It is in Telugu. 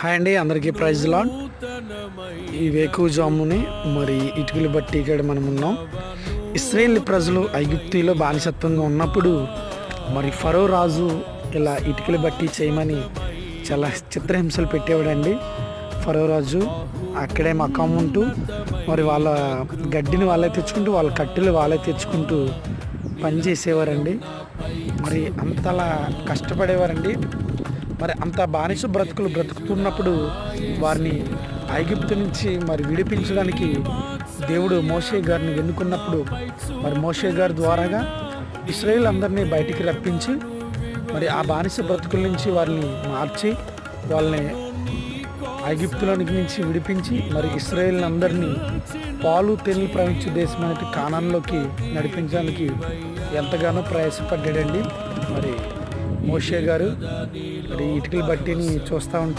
హాయ్ అండి అందరికీ ప్రైజ్ లాడ్. ఈ వేకుజాముని మరి ఇటుకలు బట్టి ఇక్కడ మనం ఉన్నాం. ఇస్రాయేల్ ప్రజలు ఐగుప్తిలో బానిసత్వంగా ఉన్నప్పుడు మరి ఫరో రాజు ఇలా ఇటుకలు బట్టి చేయమని చాలా చిత్రహింసలు పెట్టేవాడండి. ఫరో రాజు అక్కడే మకం ఉంటూ మరి వాళ్ళ గడ్డిని వాళ్ళే తెచ్చుకుంటూ వాళ్ళ కట్టెలు వాళ్ళే తెచ్చుకుంటూ పని చేసేవారండి మరి అంతలా కష్టపడేవారండి. మరి అంత బానిస బ్రతుకులు బ్రతుకుతున్నప్పుడు వారిని ఐగిప్తు నుంచి మరి విడిపించడానికి దేవుడు మోషే గారిని ఎన్నుకున్నప్పుడు మరి మోషే గారి ద్వారాగా ఇస్రాయేల్ అందరినీ బయటికి రప్పించి మరి ఆ బానిస బ్రతుకుల నుంచి వారిని మార్చి వాళ్ళని ఐగిప్తులోనికి నుంచి విడిపించి మరి ఇస్రాయేల్ అందరినీ పాలు తేనెలు ప్రవహించే దేశమైన కాణంలోకి నడిపించడానికి ఎంతగానో ప్రయాసపడ్డాడండి మరి మోషే గారు. మరి ఇటుకలు బట్టిని చూస్తూ ఉంటే